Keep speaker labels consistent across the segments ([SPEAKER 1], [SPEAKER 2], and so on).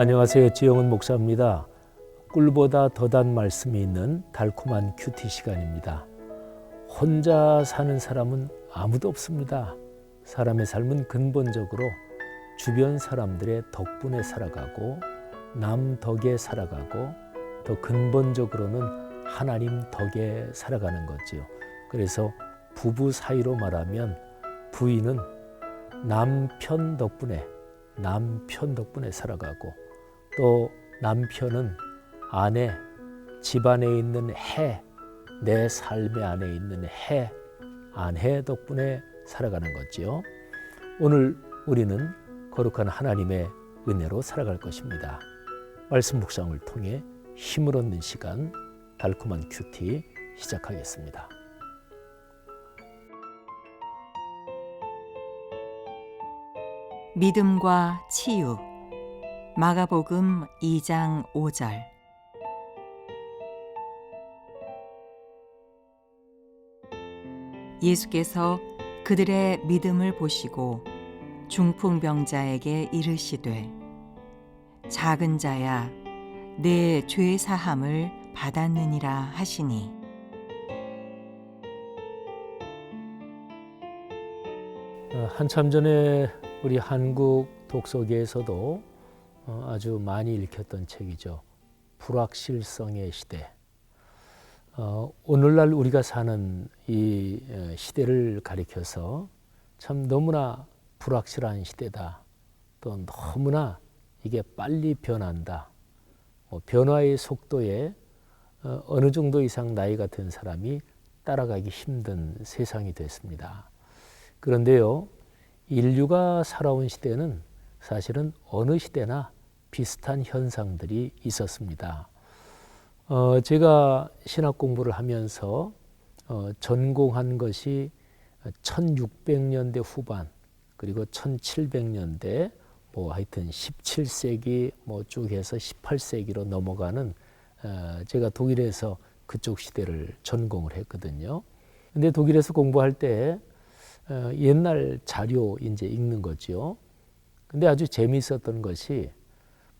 [SPEAKER 1] 안녕하세요. 지영은 목사입니다. 꿀보다 더 단 말씀이 있는 달콤한 큐티 시간입니다. 혼자 사는 사람은 아무도 없습니다. 사람의 삶은 근본적으로 주변 사람들의 덕분에 살아가고 남 덕에 살아가고 더 근본적으로는 하나님 덕에 살아가는 거지요. 그래서 부부 사이로 말하면 부인은 남편 덕분에 남편 덕분에 살아가고 또 남편은 아내 집안에 있는 해 내 삶의 안에 있는 해 아내 덕분에 살아가는 거지요. 오늘 우리는 거룩한 하나님의 은혜로 살아갈 것입니다. 말씀 묵상을 통해 힘을 얻는 시간 달콤한 큐티 시작하겠습니다.
[SPEAKER 2] 믿음과 치유 마가복음 2장 5절. 예수께서 그들의 믿음을 보시고 중풍병자에게 이르시되 작은 자야 내 죄 사함을 받았느니라 하시니.
[SPEAKER 1] 어, 한참 전에 우리 한국 독서계에서도 어, 아주 많이 읽혔던 책이죠. 불확실성의 시대. 어, 오늘날 우리가 사는 이 어, 시대를 가리켜서 참 너무나 불확실한 시대다. 또 너무나 이게 빨리 변한다. 뭐 변화의 속도에 어, 어느 정도 이상 나이가 든 사람이 따라가기 힘든 세상이 됐습니다. 그런데요, 인류가 살아온 시대는 사실은 어느 시대나 비슷한 현상들이 있었습니다. 어, 제가 신학 공부를 하면서 어, 전공한 것이 1600년대 후반 그리고 1700년대 뭐 하여튼 17세기 뭐 쭉 해서 18세기로 넘어가는 어, 제가 독일에서 그쪽 시대를 전공을 했거든요. 근데 독일에서 공부할 때 어, 옛날 자료 이제 읽는 거죠. 근데 아주 재미있었던 것이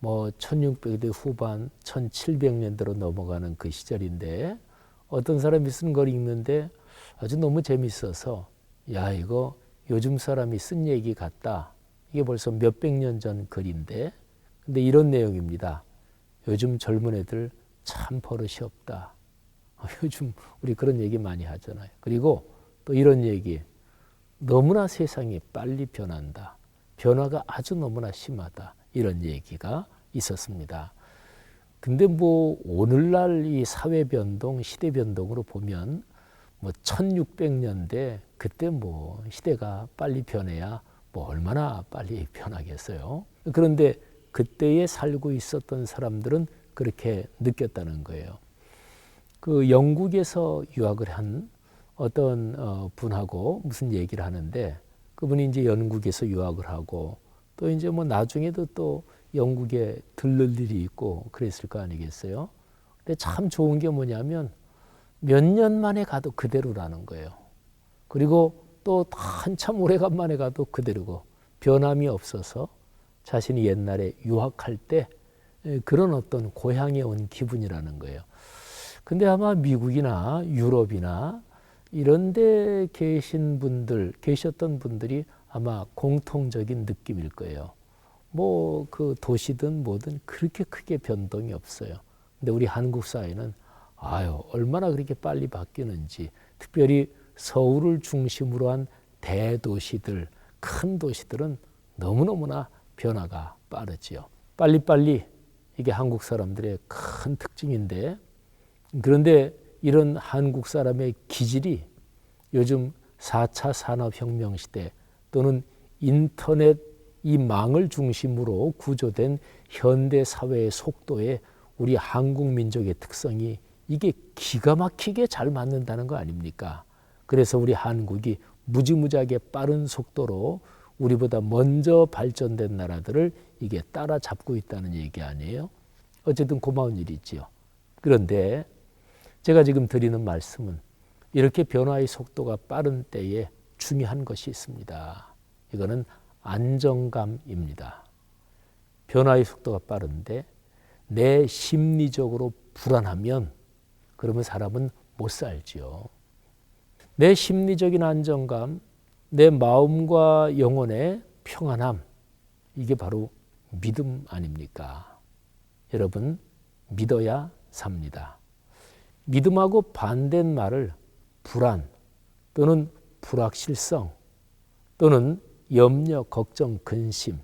[SPEAKER 1] 뭐 1600대 후반 1700년대로 넘어가는 그 시절인데 어떤 사람이 쓴 걸 읽는데 아주 너무 재밌어서 야 이거 요즘 사람이 쓴 얘기 같다. 이게 벌써 몇백 년 전 글인데 근데 이런 내용입니다. 요즘 젊은 애들 참 버릇이 없다. 요즘 우리 그런 얘기 많이 하잖아요. 그리고 또 이런 얘기 너무나 세상이 빨리 변한다. 변화가 아주 너무나 심하다. 이런 얘기가 있었습니다. 근데 뭐 오늘날 이 사회 변동, 시대 변동으로 보면 뭐 1600년대 그때 뭐 시대가 빨리 변해야 뭐 얼마나 빨리 변하겠어요. 그런데 그때에 살고 있었던 사람들은 그렇게 느꼈다는 거예요. 그 영국에서 유학을 한 어떤 어, 분하고 무슨 얘기를 하는데 그분이 이제 영국에서 유학을 하고 또 이제 뭐 나중에도 또 영국에 들를 일이 있고 그랬을 거 아니겠어요? 근데 참 좋은 게 뭐냐면 몇 년 만에 가도 그대로라는 거예요. 그리고 또 한참 오래간만에 가도 그대로고 변함이 없어서 자신이 옛날에 유학할 때 그런 어떤 고향에 온 기분이라는 거예요. 근데 아마 미국이나 유럽이나 이런 데 계신 분들, 계셨던 분들이 아마 공통적인 느낌일 거예요. 뭐 그 도시든 뭐든 그렇게 크게 변동이 없어요. 근데 우리 한국 사회는 아유, 얼마나 그렇게 빨리 바뀌는지, 특별히 서울을 중심으로 한 대도시들, 큰 도시들은 너무너무나 변화가 빠르지요. 빨리빨리 이게 한국 사람들의 큰 특징인데, 그런데 이런 한국 사람의 기질이 요즘 4차 산업혁명 시대 또는 인터넷 이 망을 중심으로 구조된 현대 사회의 속도에 우리 한국 민족의 특성이 이게 기가 막히게 잘 맞는다는 거 아닙니까? 그래서 우리 한국이 무지무지하게 빠른 속도로 우리보다 먼저 발전된 나라들을 이게 따라잡고 있다는 얘기 아니에요? 어쨌든 고마운 일이지요. 그런데 제가 지금 드리는 말씀은 이렇게 변화의 속도가 빠른 때에 중요한 것이 있습니다. 이거는 안정감입니다. 변화의 속도가 빠른데 내 심리적으로 불안하면 그러면 사람은 못 살지요. 내 심리적인 안정감, 내 마음과 영혼의 평안함, 이게 바로 믿음 아닙니까? 여러분, 믿어야 삽니다. 믿음하고 반대인 말을 불안 또는 불확실성 또는 염려, 걱정, 근심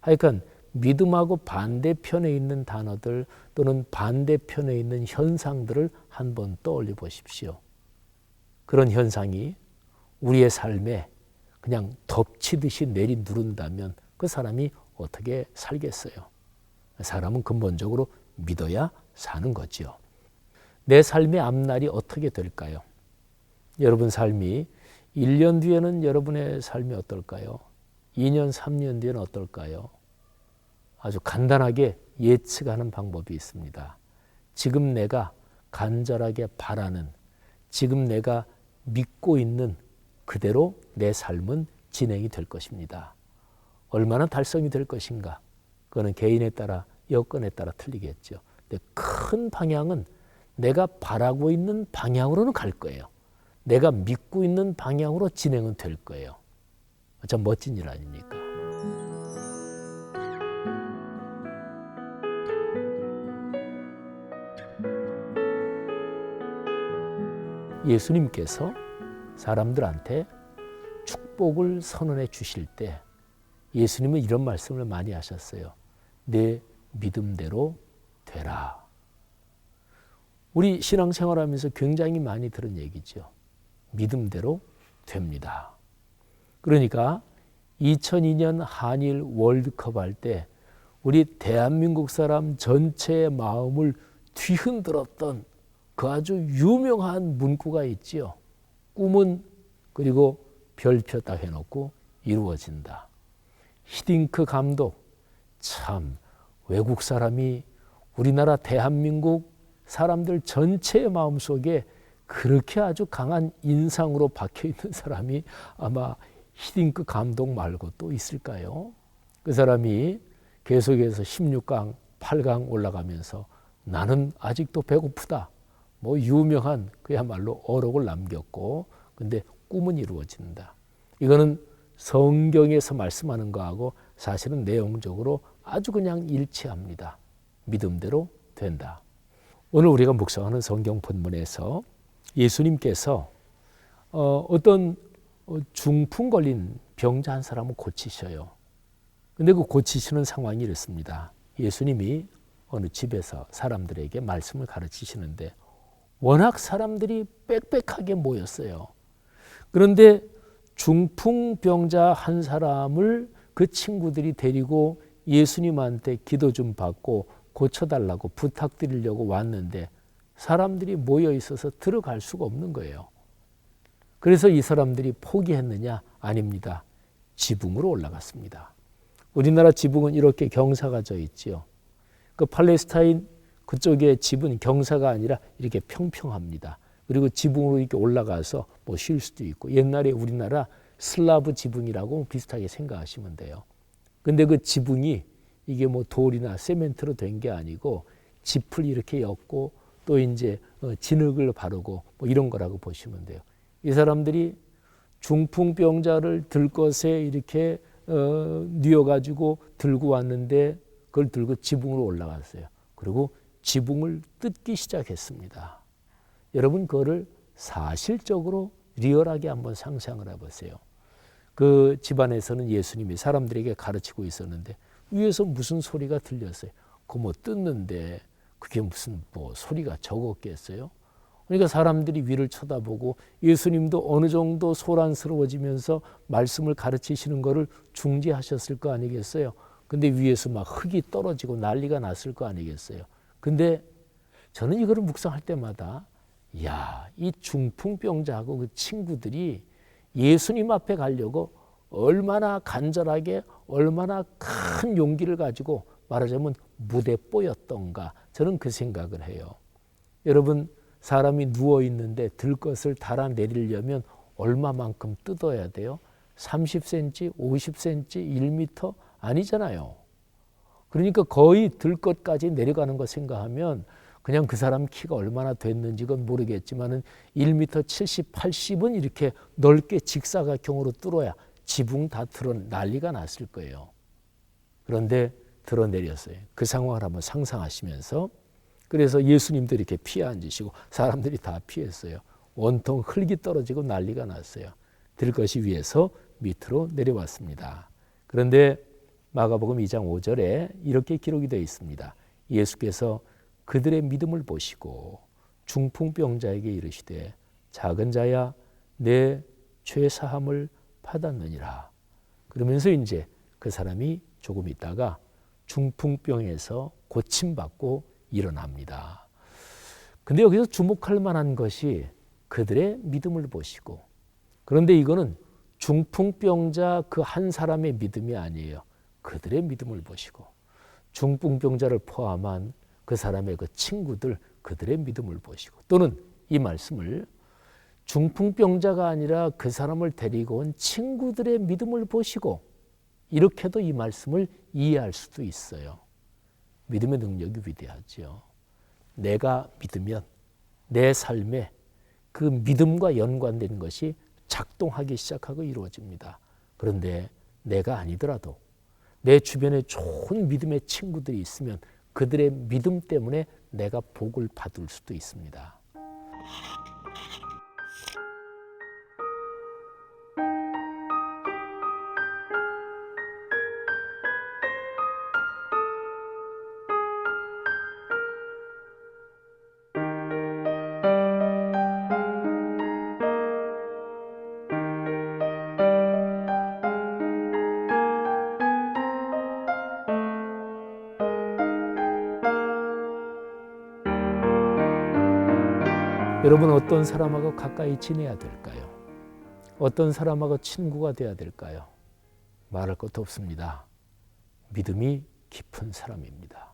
[SPEAKER 1] 하여간 믿음하고 반대편에 있는 단어들 또는 반대편에 있는 현상들을 한번 떠올려 보십시오. 그런 현상이 우리의 삶에 그냥 덮치듯이 내리 누른다면 그 사람이 어떻게 살겠어요? 사람은 근본적으로 믿어야 사는 거지요. 내 삶의 앞날이 어떻게 될까요? 여러분 삶이 1년 뒤에는 여러분의 삶이 어떨까요? 2년, 3년 뒤에는 어떨까요? 아주 간단하게 예측하는 방법이 있습니다. 지금 내가 간절하게 바라는, 지금 내가 믿고 있는 그대로 내 삶은 진행이 될 것입니다. 얼마나 달성이 될 것인가? 그거는 개인에 따라, 여건에 따라 틀리겠죠. 근데 큰 방향은 내가 바라고 있는 방향으로는 갈 거예요. 내가 믿고 있는 방향으로 진행은 될 거예요. 참 멋진 일 아닙니까? 예수님께서 사람들한테 축복을 선언해 주실 때 예수님은 이런 말씀을 많이 하셨어요. 내 믿음대로 되라. 우리 신앙생활 하면서 굉장히 많이 들은 얘기죠. 믿음대로 됩니다. 그러니까 2002년 한일 월드컵 할 때 우리 대한민국 사람 전체의 마음을 뒤흔들었던 그 아주 유명한 문구가 있지요. 꿈은 그리고 별표 딱 해놓고 이루어진다. 히딩크 감독 참 외국 사람이 우리나라 대한민국 사람들 전체의 마음 속에 그렇게 아주 강한 인상으로 박혀 있는 사람이 아마 히딩크 감독 말고 또 있을까요? 그 사람이 계속해서 16강, 8강 올라가면서 나는 아직도 배고프다. 뭐 유명한 그야말로 어록을 남겼고 근데 꿈은 이루어진다. 이거는 성경에서 말씀하는 거하고 사실은 내용적으로 아주 그냥 일치합니다. 믿음대로 된다. 오늘 우리가 묵상하는 성경 본문에서 예수님께서 어, 어떤 중풍 걸린 병자 한 사람을 고치셔요. 근데 그 고치시는 상황이 이렇습니다. 예수님이 어느 집에서 사람들에게 말씀을 가르치시는데 워낙 사람들이 빽빽하게 모였어요. 그런데 중풍병자 한 사람을 그 친구들이 데리고 예수님한테 기도 좀 받고 고쳐달라고 부탁드리려고 왔는데 사람들이 모여 있어서 들어갈 수가 없는 거예요. 그래서 이 사람들이 포기했느냐? 아닙니다. 지붕으로 올라갔습니다. 우리나라 지붕은 이렇게 경사가 져 있지요. 그 팔레스타인 그쪽의 집은 경사가 아니라 이렇게 평평합니다. 그리고 지붕으로 이렇게 올라가서 뭐 쉴 수도 있고 옛날에 우리나라 슬라브 지붕이라고 비슷하게 생각하시면 돼요. 근데 그 지붕이 이게 뭐 돌이나 세멘트로 된 게 아니고 짚을 이렇게 엮고 또 이제 어, 진흙을 바르고 뭐 이런 거라고 보시면 돼요. 이 사람들이 중풍병자를 들 것에 이렇게 어, 뉘어가지고 들고 왔는데 그걸 들고 지붕으로 올라갔어요. 그리고 지붕을 뜯기 시작했습니다. 여러분 그거를 사실적으로 리얼하게 한번 상상을 해보세요. 그 집안에서는 예수님이 사람들에게 가르치고 있었는데 위에서 무슨 소리가 들렸어요. 그뭐 뜯는데 그게 무슨 뭐 소리가 적었겠어요? 그러니까 사람들이 위를 쳐다보고 예수님도 어느 정도 소란스러워지면서 말씀을 가르치시는 것을 중지하셨을 거 아니겠어요? 근데 위에서 막 흙이 떨어지고 난리가 났을 거 아니겠어요? 근데 저는 이거를 묵상할 때마다 야, 이 중풍병자하고 그 친구들이 예수님 앞에 가려고 얼마나 간절하게 얼마나 큰 용기를 가지고 말하자면 무대뽀였던가 저는 그 생각을 해요. 여러분 사람이 누워 있는데 들 것을 달아내리려면 얼마만큼 뜯어야 돼요? 30cm, 50cm, 1m 아니잖아요. 그러니까 거의 들 것까지 내려가는 거 생각하면 그냥 그 사람 키가 얼마나 됐는지 건 모르겠지만은 1m 70, 80은 이렇게 넓게 직사각형으로 뚫어야 지붕 다 들어 난리가 났을 거예요. 그런데 들어 내렸어요. 그 상황을 한번 상상하시면서 그래서 예수님도 이렇게 피해 앉으시고 사람들이 다 피했어요. 온통 흙이 떨어지고 난리가 났어요. 들 것이 위에서 밑으로 내려왔습니다. 그런데 마가복음 2장 5절에 이렇게 기록이 되어 있습니다. 예수께서 그들의 믿음을 보시고 중풍병자에게 이르시되 작은 자야 내 죄 사함을 받았느니라. 그러면서 이제 그 사람이 조금 있다가 중풍병에서 고침받고 일어납니다. 근데 여기서 주목할 만한 것이 그들의 믿음을 보시고 그런데 이거는 중풍병자 그 한 사람의 믿음이 아니에요. 그들의 믿음을 보시고 중풍병자를 포함한 그 사람의 그 친구들 그들의 믿음을 보시고 또는 이 말씀을 중풍병자가 아니라 그 사람을 데리고 온 친구들의 믿음을 보시고 이렇게도 이 말씀을 이해할 수도 있어요. 믿음의 능력이 위대하지요. 내가 믿으면 내 삶에 그 믿음과 연관된 것이 작동하기 시작하고 이루어집니다. 그런데 내가 아니더라도 내 주변에 좋은 믿음의 친구들이 있으면 그들의 믿음 때문에 내가 복을 받을 수도 있습니다. 여러분 어떤 사람하고 가까이 지내야 될까요? 어떤 사람하고 친구가 돼야 될까요? 말할 것도 없습니다. 믿음이 깊은 사람입니다.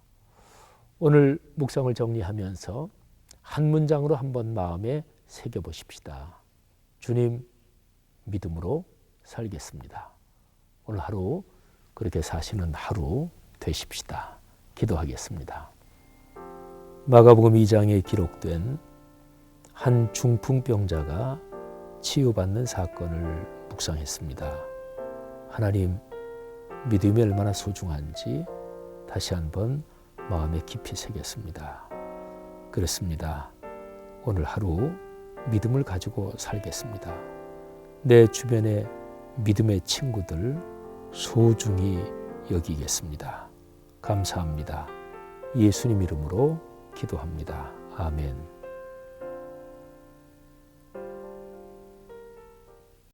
[SPEAKER 1] 오늘 묵상을 정리하면서 한 문장으로 한번 마음에 새겨 보십시다. 주님 믿음으로 살겠습니다. 오늘 하루 그렇게 사시는 하루 되십시다. 기도하겠습니다. 마가복음 2장에 기록된 한 중풍병자가 치유받는 사건을 묵상했습니다. 하나님, 믿음이 얼마나 소중한지 다시 한번 마음에 깊이 새겼습니다. 그렇습니다. 오늘 하루 믿음을 가지고 살겠습니다. 내 주변의 믿음의 친구들 소중히 여기겠습니다. 감사합니다. 예수님 이름으로 기도합니다. 아멘.